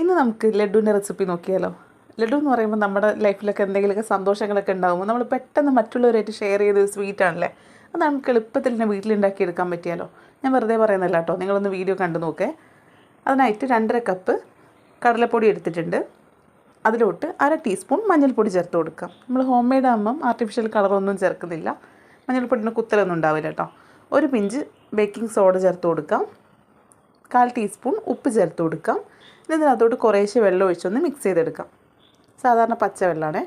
ഇന്ന് നമുക്ക് ലഡുവിന്റെ റെസിപ്പി നോക്കിയാലോ? ലഡു എന്ന് പറയുമ്പോൾ നമ്മുടെ ലൈഫിലൊക്കെ എന്തെങ്കിലുമൊക്കെ സന്തോഷങ്ങളൊക്കെ ഉണ്ടാകുമ്പോൾ നമ്മൾ പെട്ടെന്ന് മറ്റുള്ളവരായിട്ട് ഷെയർ ചെയ്ത സ്വീറ്റ് ആണല്ലേ? അത് നമുക്ക് എളുപ്പത്തിൽ തന്നെ വീട്ടിലുണ്ടാക്കി എടുക്കാൻ പറ്റിയാലോ? ഞാൻ വെറുതെ പറയുന്നില്ല കേട്ടോ. നിങ്ങളൊന്ന് വീഡിയോ കണ്ടു നോക്കേ. അതിനായിട്ട് രണ്ടര കപ്പ് കടലപ്പൊടി എടുത്തിട്ടുണ്ട്. അതിലോട്ട് അര ടീസ്പൂൺ മഞ്ഞൾപ്പൊടി ചേർത്ത് കൊടുക്കാം. നമ്മൾ ഹോം മെയ്ഡ് ആകുമ്പം ആർട്ടിഫിഷ്യൽ കളറൊന്നും ചേർക്കുന്നില്ല. മഞ്ഞൾപ്പൊടിന്റെ കുത്തലൊന്നും ഉണ്ടാവില്ല കേട്ടോ. ഒരു പിഞ്ച് ബേക്കിംഗ് സോഡ ചേർത്ത് കൊടുക്കാം. കാൽ ടീസ്പൂൺ ഉപ്പ് ചേർത്ത് കൊടുക്കാം. ഇനി ഇതിനകത്തോട്ട് കുറേശ്ശെ വെള്ളം ഒഴിച്ചൊന്ന് മിക്സ് ചെയ്തെടുക്കാം. സാധാരണ പച്ച വെള്ളമാണ്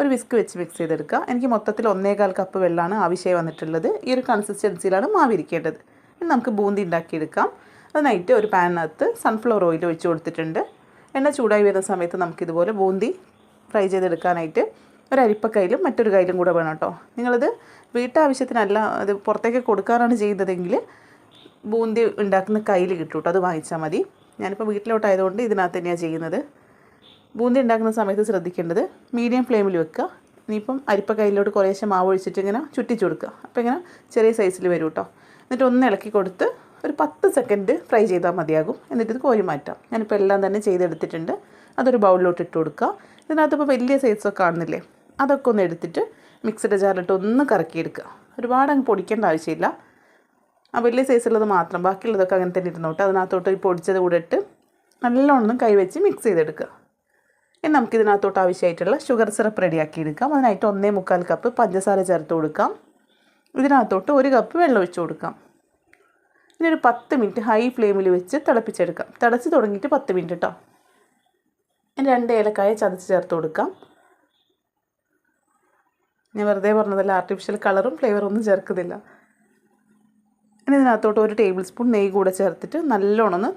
ഒരു വിസ്ക് വെച്ച് മിക്സ് ചെയ്തെടുക്കുക. എനിക്ക് മൊത്തത്തിൽ ഒന്നേകാൽ കപ്പ് വെള്ളമാണ് ആവശ്യമായി വന്നിട്ടുള്ളത്. ഈ ഒരു കൺസിസ്റ്റൻസിയിലാണ് മാവിരിക്കേണ്ടത് ഇനി നമുക്ക് ബൂന്തി ഉണ്ടാക്കിയെടുക്കാം. അതിനായിട്ട് ഒരു പാനിനകത്ത് സൺഫ്ലവർ ഓയിൽ ഒഴിച്ച് കൊടുത്തിട്ടുണ്ട്. എണ്ണ ചൂടായി വരുന്ന സമയത്ത് നമുക്കിതുപോലെ ബൂന്തി ഫ്രൈ ചെയ്തെടുക്കാനായിട്ട് ഒരു അരിപ്പക്കയിലും മറ്റൊരു കയ്യിലും കൂടെ വേണം കേട്ടോ. നിങ്ങളിത് വീട്ടാവശ്യത്തിനല്ല അത് പുറത്തേക്ക് കൊടുക്കാനാണ് ചെയ്യുന്നതെങ്കിൽ ബൂന്തി ഉണ്ടാക്കുന്ന കയ്യിൽ കിട്ടും കേട്ടോ അത് വാങ്ങിച്ചാൽ മതി. ഞാനിപ്പോൾ വീട്ടിലോട്ടായതുകൊണ്ട് ഇതിനകത്ത് തന്നെയാണ് ചെയ്യുന്നത്. ബൂന്തി ഉണ്ടാക്കുന്ന സമയത്ത് ശ്രദ്ധിക്കേണ്ടത് മീഡിയം ഫ്ലെയിമിൽ വെക്കുക. ഇനിയിപ്പം അരിപ്പ കയ്യിലോട്ട് കുറേശ്ശെ മാവ് ഒഴിച്ചിട്ട് ഇങ്ങനെ ചുറ്റിച്ചു കൊടുക്കുക. അപ്പോൾ ഇങ്ങനെ ചെറിയ സൈസിൽ വരും കേട്ടോ. എന്നിട്ട് ഒന്ന് ഇളക്കി കൊടുത്ത് ഒരു പത്ത് സെക്കൻഡ് ഫ്രൈ ചെയ്താൽ മതിയാകും. എന്നിട്ട് ഇത് കോരി മാറ്റാം. ഞാനിപ്പോൾ എല്ലാം തന്നെ ചെയ്തെടുത്തിട്ടുണ്ട്. അതൊരു ബൗളിലോട്ട് ഇട്ട് കൊടുക്കുക. ഇതിനകത്ത് ഇപ്പോൾ വലിയ സൈസൊക്കെ കാണുന്നില്ലേ? അതൊക്കെ ഒന്ന് എടുത്തിട്ട് മിക്സിയുടെ ജാറിലിട്ട് ഒന്ന് കറക്കിയെടുക്കുക. ഒരുപാട് അങ്ങ് പൊടിക്കേണ്ട ആവശ്യമില്ല. ആ വലിയ സൈസുള്ളത് മാത്രം ബാക്കിയുള്ളതൊക്കെ അങ്ങനെ തന്നെ ഇരുന്നോട്ട് അതിനകത്തോട്ട് ഈ പൊടിച്ചത് കൂടെ ഇട്ട് നല്ലോണം കൈവച്ച് മിക്സ് ചെയ്തെടുക്കുക. ഇനി നമുക്കിതിനകത്തോട്ട് ആവശ്യമായിട്ടുള്ള ഷുഗർ സിറപ്പ് റെഡിയാക്കി എടുക്കാം. അതിനായിട്ട് ഒന്നേ മുക്കാൽ കപ്പ് പഞ്ചസാര ചേർത്ത് കൊടുക്കാം. ഇതിനകത്തോട്ട് ഒരു കപ്പ് വെള്ളം ഒഴിച്ച് കൊടുക്കാം. ഇനി ഒരു പത്ത് മിനിറ്റ് ഹൈ ഫ്ലെയിമിൽ വെച്ച് തിളപ്പിച്ചെടുക്കാം. തിളച്ച് തുടങ്ങിയിട്ട് പത്ത് മിനിറ്റ് കേട്ടോ ഇനി രണ്ട് ഏലക്കായ ചതച്ച് ചേർത്ത് കൊടുക്കാം. ഞാൻ വെറുതെ പറഞ്ഞതല്ല ആർട്ടിഫിഷ്യൽ കളറും ഫ്ലേവറും ഒന്നും ചേർക്കുന്നില്ല. ഇനി ഇതിനകത്തോട്ട് ഒരു ടേബിൾ സ്പൂൺ നെയ്യ് കൂടെ ചേർത്തിട്ട് നല്ലോണം ഒന്ന്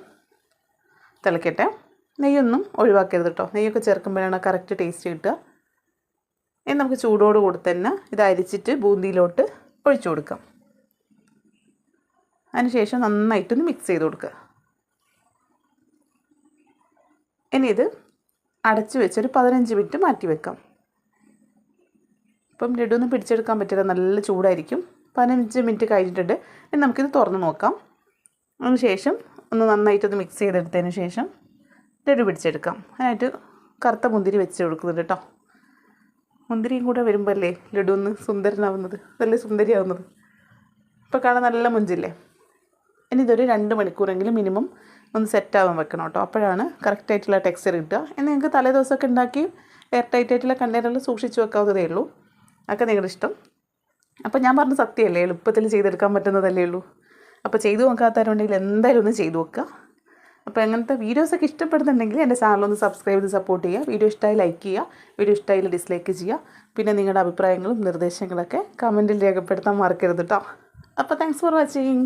തിളക്കട്ടെ. നെയ്യൊന്നും ഒഴിവാക്കരുത് കേട്ടോ നെയ്യൊക്കെ ചേർക്കുമ്പോഴാണ് കറക്റ്റ് ടേസ്റ്റ് കിട്ടുക. ഇനി നമുക്ക് ചൂടോട് കൂടി തന്നെ ഇത് അരിച്ചിട്ട് ബൂന്തിയിലോട്ട് ഒഴിച്ചു കൊടുക്കാം. അതിനുശേഷം നന്നായിട്ടൊന്ന് മിക്സ് ചെയ്ത് കൊടുക്കുക. ഇനി ഇത് അടച്ചു വെച്ചൊരു പതിനഞ്ച് മിനിറ്റ് മാറ്റി വെക്കാം. ഇപ്പം ലഡു ഒന്നും പിടിച്ചെടുക്കാൻ പറ്റില്ല. നല്ല ചൂടായിരിക്കും. പതിനഞ്ച് മിനിറ്റ് കഴിഞ്ഞിട്ടുണ്ട്. ഇനി നമുക്കിത് തുറന്ന് നോക്കാം. അതിന് ശേഷം ഒന്ന് നന്നായിട്ടൊന്ന് മിക്സ് ചെയ്തെടുത്തതിന് ശേഷം ലഡു പിടിച്ചെടുക്കാം. അതിനായിട്ട് കറുത്ത മുന്തിരി വെച്ച് കൊടുക്കുന്നുണ്ട് കേട്ടോ മുന്തിരിയും കൂടെ വരുമ്പോൾ അല്ലേ ലഡു ഒന്ന് സുന്ദരനാവുന്നത്? നല്ല സുന്ദരിയാവുന്നത്. ഇപ്പോൾ കാണാൻ നല്ല മുഞ്ചില്ലേ? ഇനി ഇതൊരു രണ്ട് മണിക്കൂറെങ്കിലും മിനിമം ഒന്ന് സെറ്റാവാൻ വെക്കണം കേട്ടോ അപ്പോഴാണ് കറക്റ്റായിട്ടുള്ള ടെക്സ്ചർ കിട്ടുക. ഇനി നിങ്ങൾക്ക് തലേ ദിവസമൊക്കെ ഉണ്ടാക്കി എയർ ടൈറ്റായിട്ടുള്ള കണ്ടെയ്നറിൽ സൂക്ഷിച്ച് വെക്കാവുന്നതേ ഉള്ളൂ. അതൊക്കെ നിങ്ങളുടെ ഇഷ്ടം. അപ്പോൾ ഞാൻ പറഞ്ഞ സത്യമല്ലേ എളുപ്പത്തിൽ ചെയ്തെടുക്കാൻ പറ്റുന്നതല്ലേ ഉള്ളൂ. അപ്പോൾ ചെയ്തു നോക്കാത്തവരുണ്ടെങ്കിൽ എന്തായാലും ഒന്ന് ചെയ്തു നോക്കുക. അപ്പോൾ അങ്ങനത്തെ വീഡിയോസൊക്കെ ഇഷ്ടപ്പെടുന്നുണ്ടെങ്കിൽ എന്റെ ചാനലൊന്ന് സബ്സ്ക്രൈബ് ചെയ്ത് സപ്പോർട്ട് ചെയ്യുക. വീഡിയോ ഇഷ്ടമായി ലൈക്ക് ചെയ്യുക. വീഡിയോ ഇഷ്ടമായി ഡിസ്ലൈക്ക് ചെയ്യുക. പിന്നെ നിങ്ങളുടെ അഭിപ്രായങ്ങളും നിർദ്ദേശങ്ങളൊക്കെ കമന്റിൽ രേഖപ്പെടുത്താൻ മറക്കരുത് കേട്ടോ അപ്പോൾ താങ്ക്സ് ഫോർ വാച്ചിങ്